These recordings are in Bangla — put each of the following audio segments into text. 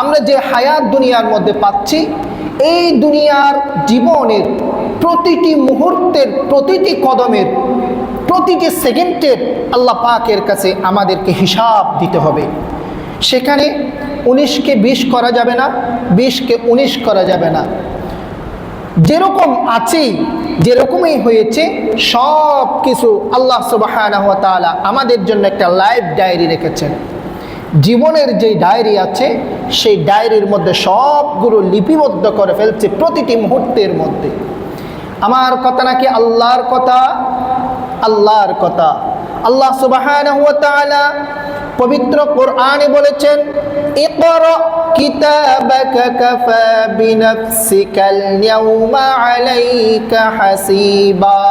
আমরা যে হায়াত দুনিয়ার মধ্যে পাচ্ছি, এই দুনিয়ার জীবনের প্রতিটি মুহূর্তের, প্রতিটি কদমের, প্রতিটি সেকেন্ডের আল্লাহ পাকের কাছে আমাদেরকে হিসাব দিতে হবে। সেখানে উনিশকে বিশ করা যাবে না, বিশকে উনিশ করা যাবে না। যেরকম আছেই, যেরকমই হয়েছে সব কিছু আল্লাহ সুবাহ আমাদের জন্য একটা লাইফ ডায়েরি রেখেছেন। জীবনের যে ডায়েরি আছে, সেই ডায়েরির মধ্যে সবগুলো লিপিবদ্ধ করে ফেলছে প্রতিটি মুহূর্তের মধ্যে। আমার কথা নাকি আল্লাহর কথা? আল্লাহর কথা। আল্লাহ সুবাহ পবিত্র কোরআনে বলেছেন, ইকরা কিতাবাকা কাফা বিনাফসিকাল ইয়াউমা আলাইকা হাসিবা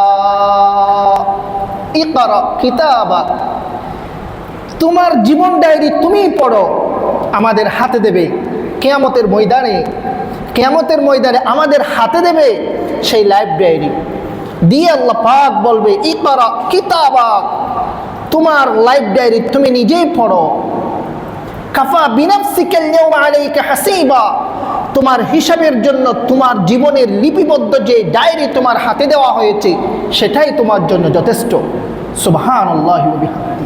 ইকরা কিতাবাক তোমার জীবন ডায়েরি তুমিই পড়ো, আমাদের হাতে দেবে। কেয়ামতের ময়দানে কেয়ামতের ময়দানে আমাদের হাতে দেবে সেই লাইফ ডায়েরি দিয়ে আল্লাহ পাক বলবে, ইকরা কিতাবাক তোমার লাইফ ডায়েরি তুমি নিজেই পড়ো। কাফা আলাইকা হাসিবা, তোমার হিসাবের জন্য তোমার জীবনের লিপিবদ্ধ যে ডায়েরি তোমার হাতে দেওয়া হয়েছে, সেটাই তোমার জন্য যথেষ্ট। সুবহানাল্লাহি ওয়া বিহামদিহি।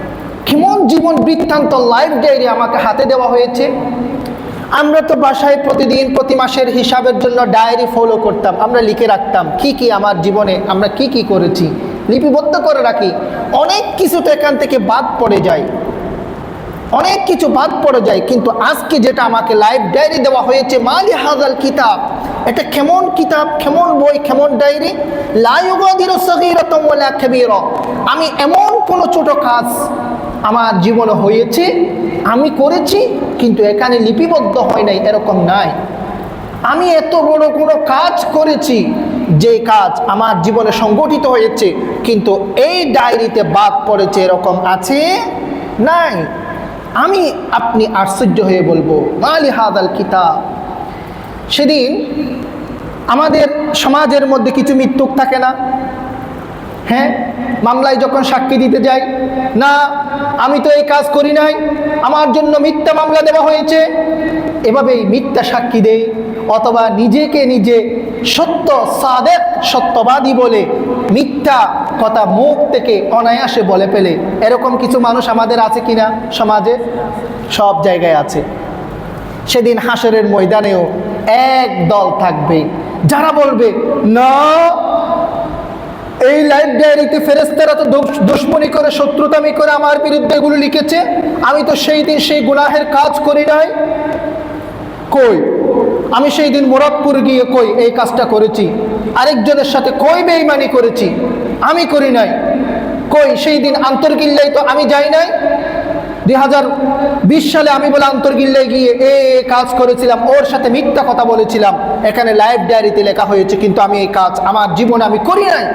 কেমন জীবন বৃত্তান্ত লাইফ ডায়েরি আমাকে হাতে দেওয়া হয়েছে? আমরা তো বাসায় প্রতিদিন, প্রতি মাসের হিসাবের জন্য ডায়েরি ফলো করতাম, আমরা লিখে রাখতাম কি কি আমার জীবনে আমরা কি কি করেছি। লিপিবদ্ধ করে রাখি, অনেক কিছু তো এখান থেকে বাদ পড়ে যায়। অনেক কিছু বাদ পড়ে যায়, কিন্তু আজকে যেটা আমাকে লাইফ ডায়েরি দেওয়া হয়েছে, মালি হাজাল কিতাব। এটা কেমন কিতাব, কেমন বই, কেমন ডায়েরি কাবীরা। আমি এমন কোনো ছোট কাজ আমার জীবনে হয়েছে, আমি করেছি, কিন্তু এখানে লিপিবদ্ধ হয় নাই, এরকম নাই। আমি এত বড় কোনো কাজ করেছি যে কাজ আমার জীবনে সংগঠিত হয়েছে, কিন্তু এই ডায়েরিতে বাদ পড়েছে, এরকম আছে নাই। আমি আপনি আশ্চর্য হয়ে বলব, মালি হাদাল কিতাব। সেদিন আমাদের সমাজের মধ্যে কিছু মৃত্যুক থাকে না হ্যাঁ মামলায় যখন সাক্ষী দিতে যাই, না, আমি তো এই কাজ করি নাই, আমার জন্য মিথ্যা মামলা দেওয়া হয়েছে, এভাবেই মিথ্যা সাক্ষী দেই, অথবা নিজেকে নিজে সত্য, সাদেক, সত্যবাদী বলে মিথ্যা কথা মুখ থেকে অনায়াসে বলে ফেলে। এরকম কিছু মানুষ আমাদের আছে কিনা সমাজে? সব জায়গায় আছে। সেদিন হাসরের ময়দানেও এক দল থাকবে, যারা বলবে, না এই লাইভ ডায়েরিতে ফেরেস্তারা তো দুশ্মনী করে, শত্রুতামি করে আমার বিরুদ্ধে এগুলো লিখেছে। আমি তো সেই দিন সেই গুনাহের কাজ করি নাই। কই? আমি সেই দিন মোরাদপুর গিয়ে কই এই কাজটা করেছি? আরেকজনের সাথে কই বেইমানি করেছি? আমি করি নাই। কই? সেই দিন আন্তর্গিল্লাই তো আমি যাই নাই। দুই হাজার বিশ সালে আমি বলে আন্তর্কিল্লায় গিয়ে এ কাজ করেছিলাম, ওর সাথে মিথ্যা কথা বলেছিলাম। এখানে লাইভ ডায়েরিতে লেখা হয়েছে, কিন্তু আমি এই কাজ আমার জীবনে আমি করি নাই।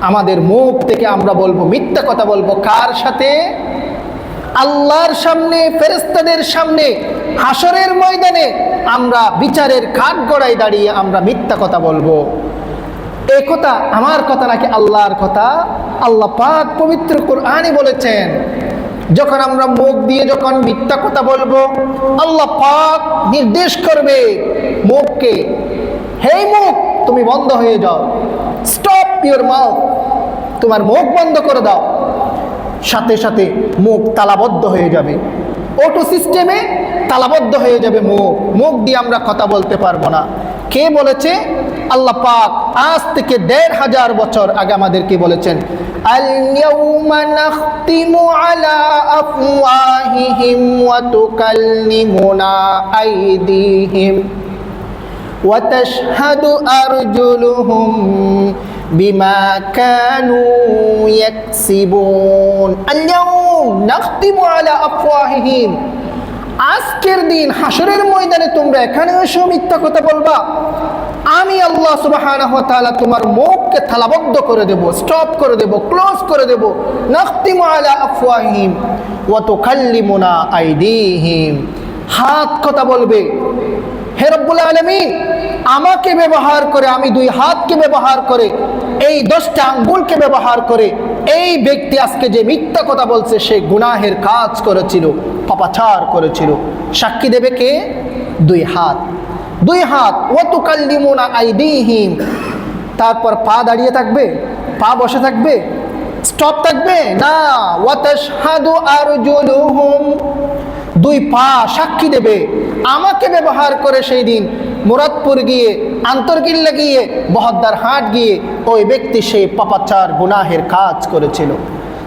আমাদের মুখ থেকে আমরা বলব, মিথ্যা কথা বলব কার সাথে? আল্লাহর সামনে ফেরেস্তাদের সামনে হাসরের ময়দানে আমরা বিচারের কাঠ গড়ায় দাঁড়িয়ে আমরা মিথ্যা কথা বলব। এই কথা আমার কথা নাকি আল্লাহর কথা? আল্লাহ পাক পবিত্র কোরআনই বলেছেন, যখন আমরা মুখ দিয়ে যখন মিথ্যা কথা বলব, আল্লাহ পাক নির্দেশ করবে মুখকে, হেই মুখ, তুমি বন্ধ হয়ে যাও। স্টপ ইউর মাউথ তোমার মুখ বন্ধ করে দাও সাথে সাথে মুখ তালাবদ্ধ হয়ে যাবে অটো সিস্টেমে তালাবদ্ধ হয়ে যাবে মুখ মুখ দিয়ে আমরা কথা বলতে পারবো না কে বলেছে আল্লাহ পাক আজ থেকে দেড় হাজার বছর আগে আমাদেরকে বলেছেন اليوم نختم على أفواههم وتكلمنا أيديهم وتشهد أرجلهم بما كانوا يكسبون اليوم نختم على أفواههم আজকের দিন হাসরের ময়দানে তোমরা এখানে এসেও মিথ্যা কথা বলবা আমি আল্লাহ সুবহানাহু ওয়া তাআলা তোমার মুখকে থালাবদ্ধ করে দেব স্টপ করে দেব ক্লোজ করে দেব নাখতিমু আলা আফওয়াহিম ওয়া তুকাল্লিমুনা আইদিহিম হাত কথা বলবে হে রব্বুল আমাকে ব্যবহার করে, আমি দুই হাতকে ব্যবহার করে, এই দশটা আঙ্গুলকে ব্যবহার করে, এই ব্যক্তি আজকে যে মিথ্যা কথা বলছে, সে গুনাহের কাজ করেছিল পাপাচার করেছিল। সাক্ষী দেবে কে? দুই হাত। দুই হাত ও তু কাল্লিমুনা আইদিহিম। তারপর পা দাঁড়িয়ে থাকবে, পা বসে থাকবে, স্টপ থাকবে? না, ওয়াতাশহাদু আরজুলুহুম। দুই পা সাক্ষী দেবে আমাকে ব্যবহার করে সেই দিন মুরাদপুর গিয়ে, আন্তর্কিল্লা গিয়ে, বহদ্দার হাট গিয়ে ওই ব্যক্তি সেই পাপাচার গুনাহের কাজ করেছিল।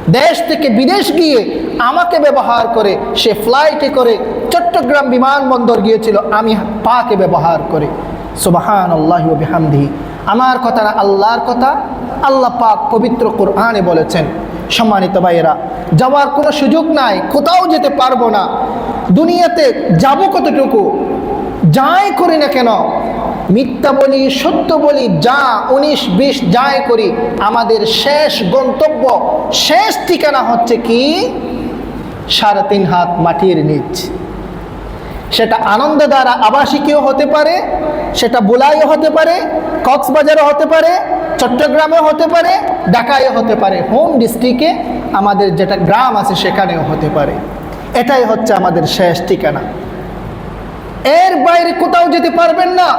দেশ থেকে বিদেশ গিয়ে আমাকে ব্যবহার করে, সে ফ্লাইটে করে চট্টগ্রাম বিমানবন্দর গিয়েছিল, আমি পাকে ব্যবহার করে। সুবাহান আল্লাহ বিহামদিহি। আমার কথা না আল্লাহর কথা, আল্লাহ পাক পবিত্র কোরআনে বলেছেন। সম্মানিত ভাইয়েরা, যাওয়ার কোনো সুযোগ নাই, কোথাও যেতে পারব না। দুনিয়াতে যাব কতটুকু? যাই করি না কেন, মিথ্যা বলি, সত্য বলি, যা উনিশ, বিশ, যাই করি, আমাদের শেষ গন্তব্য, শেষ ঠিকানা হচ্ছে কি? সাড়ে তিন হাত মাটির নিচ। সেটা আনন্দ দ্বারা আবাসিকীয় হতে পারে, সেটা বোলাইও হতে পারে, কক্সবাজারও হতে পারে, চট্টগ্রামেও হতে পারে, ঢাকায়ও হতে পারে, হোম ডিস্ট্রিক্টে আমাদের যেটা গ্রাম আছে সেখানেও হতে পারে। এটাই হচ্ছে আমাদের শেষ ঠিকানা। এর বাইরে কোথাও যেতে পারবেন না।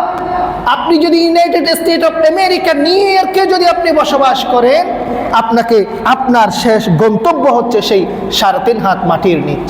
আপনি যদি United State of America new ইয়র্কে যদি আপনি বসবাস করেন, আপনাকে আপনার শেষ গন্তব্য হচ্ছে সেই সাড়ে তিন হাত মাটির নিচ।